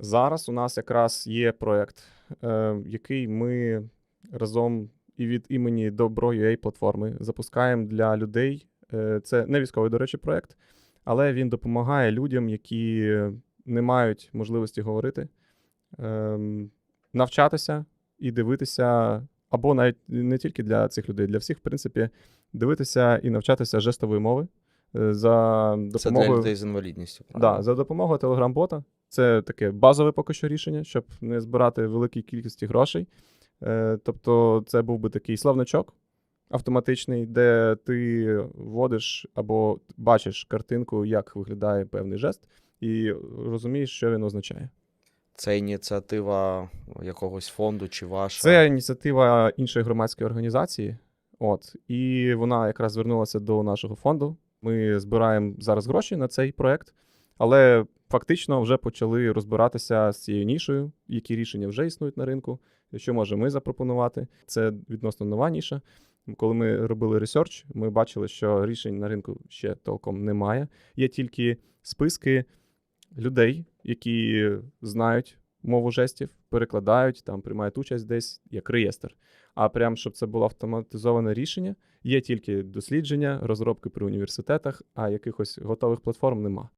Зараз у нас якраз є проєкт, е, який ми разом і від імені Добро.ua платформи запускаємо для людей. Е, Це не військовий, до речі, проєкт, але він допомагає людям, які не мають можливості говорити, ем, навчатися і дивитися, або навіть не тільки для цих людей, для всіх, в принципі, дивитися і навчатися жестової мови е, за Це для людей з інвалідністю. Да, за допомогою телеграм-бота. Це таке базове поки що рішення, щоб не збирати великій кількості грошей. Е, тобто, це був би такий словничок автоматичний, де ти вводиш або бачиш картинку, як виглядає певний жест, і розумієш, що він означає. Це ініціатива якогось фонду чи ваша. Це ініціатива іншої громадської організації. От, і вона якраз звернулася до нашого фонду. Ми збираємо зараз гроші на цей проект, але фактично вже почали розбиратися з цією нішою, які рішення вже існують на ринку, що можемо ми запропонувати. Це відносно нова ніша. Коли ми робили ресерч, ми бачили, що рішень на ринку ще толком немає. Є тільки списки людей, які знають мову жестів, перекладають, там приймають участь десь як реєстр. А прям щоб це було автоматизоване рішення, є тільки дослідження, розробки при університетах, а якихось готових платформ нема.